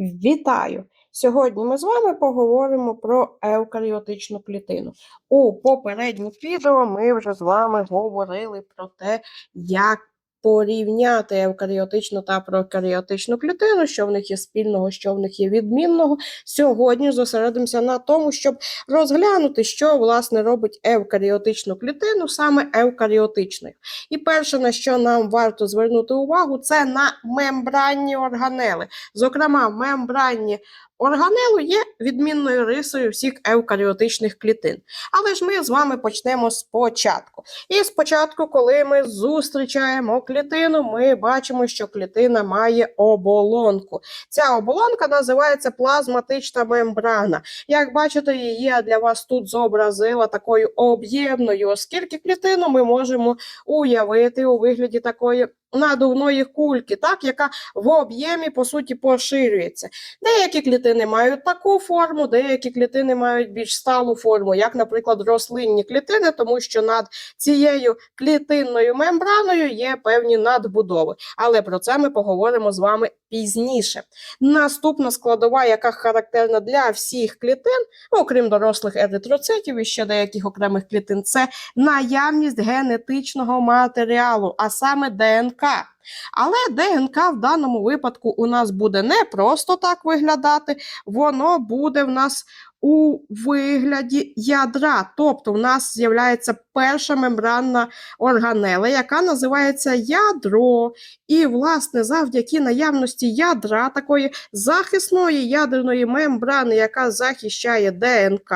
Вітаю! Сьогодні ми з вами поговоримо про еукаріотичну клітину. У попередніх відео ми вже з вами говорили про те, як порівняти еукаріотичну та прокаріотичну клітину, що в них є спільного, що в них є відмінного. Сьогодні зосередимося на тому, щоб розглянути, що власне робить евкаріотичну клітину, саме евкаріотичною. І перше, на що нам варто звернути увагу, це на мембранні органели. Зокрема, мембранні органелу є відмінною рисою всіх евкаріотичних клітин. Але ж ми з вами почнемо спочатку. І спочатку, коли ми зустрічаємо клітину, ми бачимо, що клітина має оболонку. Ця оболонка називається плазматична мембрана. Як бачите, її я для вас тут зобразила такою об'ємною, оскільки клітину ми можемо уявити у вигляді такої надувної кульки, так, яка в об'ємі по суті поширюється. Деякі клітини мають таку форму, деякі клітини мають більш сталу форму, як, наприклад, рослинні клітини, тому що над цією клітинною мембраною є певні надбудови. Але про це ми поговоримо з вами пізніше. Наступна складова, яка характерна для всіх клітин, окрім дорослих еритроцитів і ще деяких окремих клітин, це наявність генетичного матеріалу, а саме ДНК. ДК Але ДНК в даному випадку у нас буде не просто так виглядати, воно буде в нас у вигляді ядра. Тобто в нас з'являється перша мембранна органела, яка називається ядро. І, власне, завдяки наявності ядра, такої захисної ядерної мембрани, яка захищає ДНК,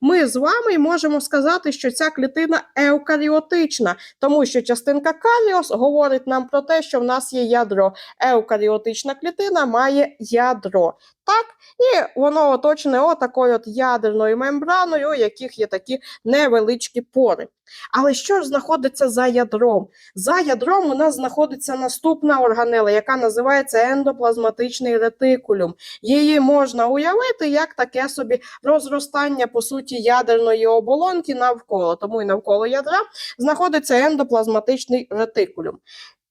ми з вами можемо сказати, що ця клітина еукаріотична, тому що частинка каріос говорить нам про те, що в нас є ядро. Еукаріотична клітина має ядро. Так, і воно оточене отакою от ядерною мембраною, у яких є такі невеличкі пори. Але що ж знаходиться за ядром? За ядром у нас знаходиться наступна органела, яка називається ендоплазматичний ретикулюм. Її можна уявити як таке собі розростання по суті ядерної оболонки навколо. Тому і навколо ядра знаходиться ендоплазматичний ретикулюм.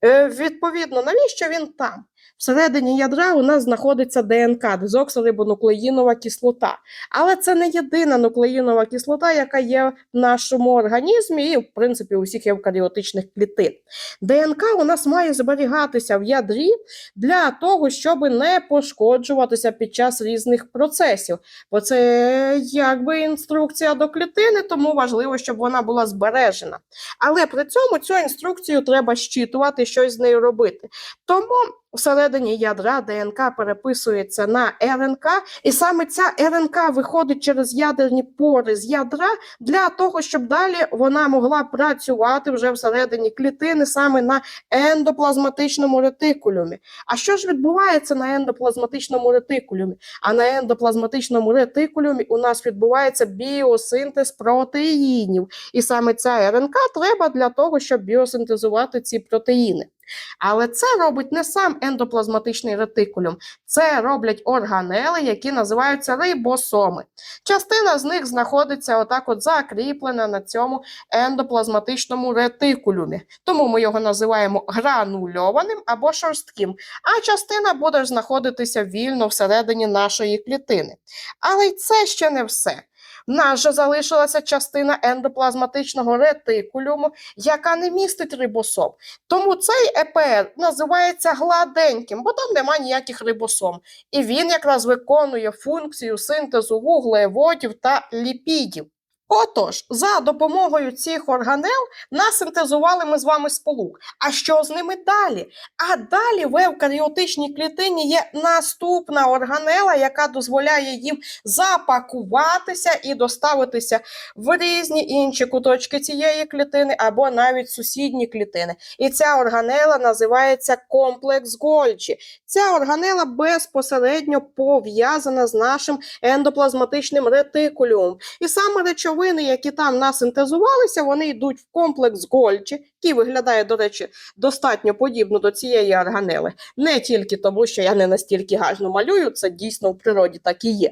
Е, відповідно, навіщо він там? Всередині ядра у нас знаходиться ДНК, дезоксирибонуклеїнова кислота. Але це не єдина нуклеїнова кислота, яка є в нашому організмі і, в принципі, у всіх евкаріотичних клітин. ДНК у нас має зберігатися в ядрі для того, щоб не пошкоджуватися під час різних процесів. Бо це якби інструкція до клітини, тому важливо, щоб вона була збережена. Але при цьому цю інструкцію треба щитувати, щось з нею робити. Тому всередині ядра ДНК переписується на РНК, і саме ця РНК виходить через ядерні пори з ядра для того, щоб далі вона могла працювати вже всередині клітини саме на ендоплазматичному ретикулюмі. А що ж відбувається на ендоплазматичному ретикулюмі? А на ендоплазматичному ретикулюмі у нас відбувається біосинтез протеїнів. І саме ця РНК треба для того, щоб біосинтезувати ці протеїни. Але це робить не сам ендоплазматичний ретикулюм, це роблять органели, які називаються рибосоми. Частина з них знаходиться отак от закріплена на цьому ендоплазматичному ретикулюмі. Тому ми його називаємо гранульованим або шорстким, а частина буде знаходитися вільно всередині нашої клітини. Але й це ще не все. В нас же залишилася частина ендоплазматичного ретикулюму, яка не містить рибосом. Тому цей ЕПР називається гладеньким, бо там нема ніяких рибосом. І він якраз виконує функцію синтезу вуглеводів та ліпідів. Отож, за допомогою цих органел насинтезували ми з вами сполук. А що з ними далі? А далі в евкаріотичній клітині є наступна органела, яка дозволяє їм запакуватися і доставитися в різні інші куточки цієї клітини або навіть сусідні клітини. І ця органела називається комплекс Гольчі. Ця органела безпосередньо пов'язана з нашим ендоплазматичним ретикулюмом. І саме речовини, які там насинтезувалися, вони йдуть в комплекс Гольчі, який виглядає, до речі, достатньо подібно до цієї органели. Не тільки тому, що я не настільки гарно малюю, це дійсно в природі так і є.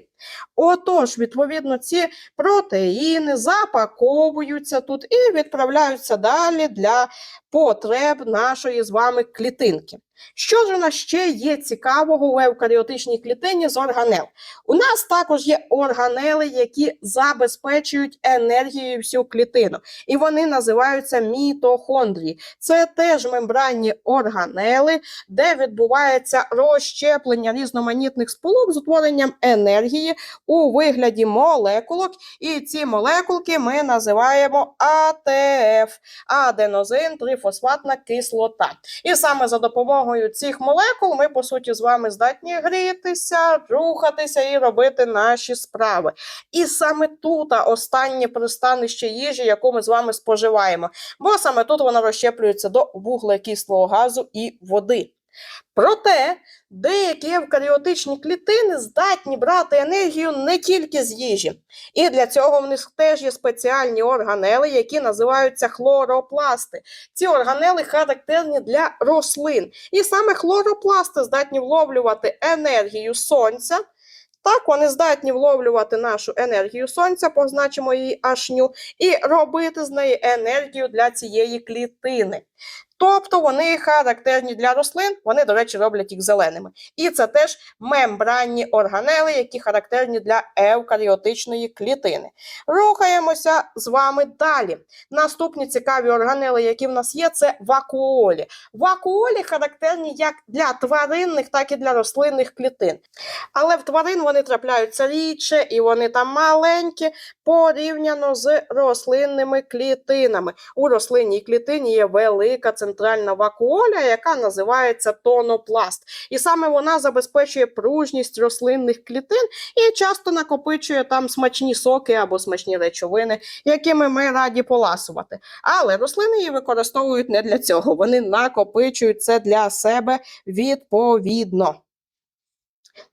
Отож, відповідно, ці протеїни запаковуються тут і відправляються далі для потреб нашої з вами клітинки. Що ж у нас ще є цікавого в евкаріотичній клітині з органел? У нас також є органели, які забезпечують енергією всю клітину, і вони називаються мітохондрії. Це теж мембранні органели, де відбувається розщеплення різноманітних сполук з утворенням енергії у вигляді молекулок. І ці молекулки ми називаємо АТФ аденозин трифосфатна кислота. І саме за допомогою цих молекул ми, по суті, з вами здатні грітися, рухатися і робити наші справи. І саме тут останнє пристанище їжі, яку ми з вами споживаємо, бо саме тут вона розщеплюється до вуглекислого газу і води. Проте деякі евкаріотичні клітини здатні брати енергію не тільки з їжі. І для цього в них теж є спеціальні органели, які називаються хлоропласти. Ці органели характерні для рослин. І саме хлоропласти здатні вловлювати енергію сонця. Так, вони здатні вловлювати нашу енергію сонця, позначимо її ашню, і робити з неї енергію для цієї клітини. Тобто вони характерні для рослин, вони, до речі, роблять їх зеленими. І це теж мембранні органели, які характерні для евкаріотичної клітини. Рухаємося з вами далі. Наступні цікаві органели, які в нас є, це вакуолі. Вакуолі характерні як для тваринних, так і для рослинних клітин. Але в тварин вони трапляються рідше і вони там маленькі порівняно з рослинними клітинами. У рослинній клітині є велика центральна вакуоля, яка називається тонопласт. І саме вона забезпечує пружність рослинних клітин і часто накопичує там смачні соки або смачні речовини, якими ми раді поласувати. Але рослини її використовують не для цього. Вони накопичують це для себе відповідно.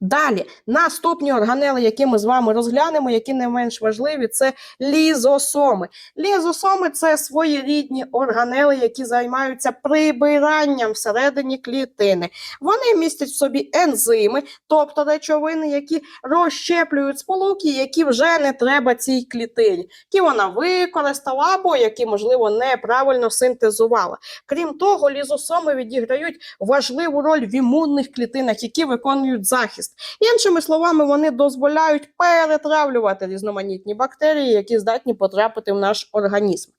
Далі, наступні органели, які ми з вами розглянемо, які не менш важливі, це лізосоми. Лізосоми це своєрідні органели, які займаються прибиранням всередині клітини. Вони містять в собі ензими, тобто речовини, які розщеплюють сполуки, які вже не треба цій клітині, які вона використала або які, можливо, неправильно синтезувала. Крім того, лізосоми відіграють важливу роль в імунних клітинах, які виконують захист. Іншими словами, вони дозволяють перетравлювати різноманітні бактерії, які здатні потрапити в наш організм.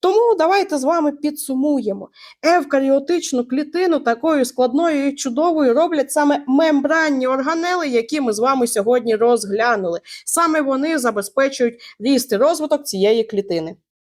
Тому давайте з вами підсумуємо. Евкаріотичну клітину такою складною і чудовою роблять саме мембранні органели, які ми з вами сьогодні розглянули. Саме вони забезпечують ріст і розвиток цієї клітини.